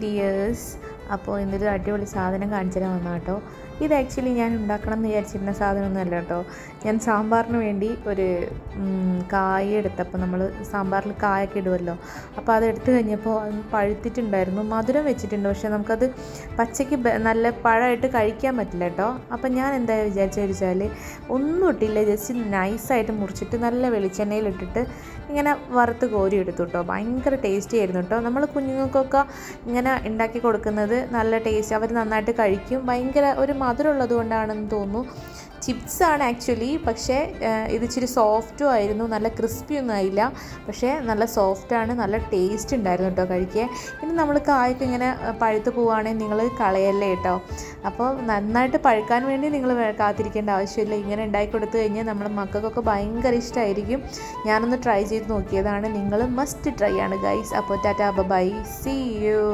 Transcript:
dears അപ്പോൾ ഇന്നൊരു അടിപൊളി സാധനം കാണിച്ചു തരാൻ വന്ന കേട്ടോ. ഇത് ആക്ച്വലി ഞാൻ ഉണ്ടാക്കണം എന്ന് വിചാരിച്ചിരുന്ന സാധനമൊന്നും അല്ല കേട്ടോ. ഞാൻ സാമ്പാറിന് വേണ്ടി ഒരു കായ എടുത്തപ്പോൾ നമ്മൾ സാമ്പാറിൽ കായൊക്കെ ഇടുമല്ലോ അപ്പോൾ അത് എടുത്തു കഴിഞ്ഞപ്പോൾ പഴുത്തിട്ടുണ്ടായിരുന്നു. മധുരം വെച്ചിട്ടുണ്ട്. പക്ഷേ നമുക്കത് പച്ചയ്ക്ക് നല്ല പഴമായിട്ട് കഴിക്കാൻ പറ്റില്ല കേട്ടോ. അപ്പോൾ ഞാൻ എന്താ വിചാരിച്ചത് വെച്ചാൽ ഒന്നും ഇട്ടില്ല. ജസ്റ്റ് നൈസായിട്ട് മുറിച്ചിട്ട് നല്ല വെളിച്ചെണ്ണയിലിട്ടിട്ട് ഇങ്ങനെ വറുത്ത് കോരി എടുത്തു കേട്ടോ. ഭയങ്കര ടേസ്റ്റി ആയിരുന്നു കേട്ടോ. നമ്മൾ കുഞ്ഞുങ്ങൾക്കൊക്കെ ഇങ്ങനെ ഉണ്ടാക്കി കൊടുക്കുന്നത് നല്ല ടേസ്റ്റ് അവർ നന്നായിട്ട് കഴിക്കും. ഭയങ്കര ഒരു മധുരമുള്ളത് കൊണ്ടാണെന്ന് തോന്നുന്നു. ചിപ്സ് ആണ് ആക്ച്വലി പക്ഷേ ഇത് ഇച്ചിരി സോഫ്റ്റും ആയിരുന്നു. നല്ല ക്രിസ്പി ഒന്നും ആയില്ല. പക്ഷേ നല്ല സോഫ്റ്റാണ് നല്ല ടേസ്റ്റ് ഉണ്ടായിരുന്നു കേട്ടോ കഴിക്കാൻ. ഇനി നമ്മൾ കായൊക്കെ ഇങ്ങനെ പഴുത്ത് പോവുകയാണെങ്കിൽ നിങ്ങൾ കളയല്ലേ കേട്ടോ അപ്പോൾ നന്നായിട്ട് പഴുക്കാൻ വേണ്ടി നിങ്ങൾ കാത്തിരിക്കേണ്ട ആവശ്യമില്ല. ഇങ്ങനെ ഉണ്ടാക്കി കൊടുത്തു കഴിഞ്ഞാൽ നമ്മുടെ മക്കൾക്കൊക്കെ ഭയങ്കര ഇഷ്ടമായിരിക്കും. ഞാനൊന്ന് ട്രൈ ചെയ്ത് നോക്കിയതാണ്. നിങ്ങൾ മസ്റ്റ് ട്രൈ ആണ് ഗൈസ് അപ്പോൾ ടാറ്റാ ബൈ സി യു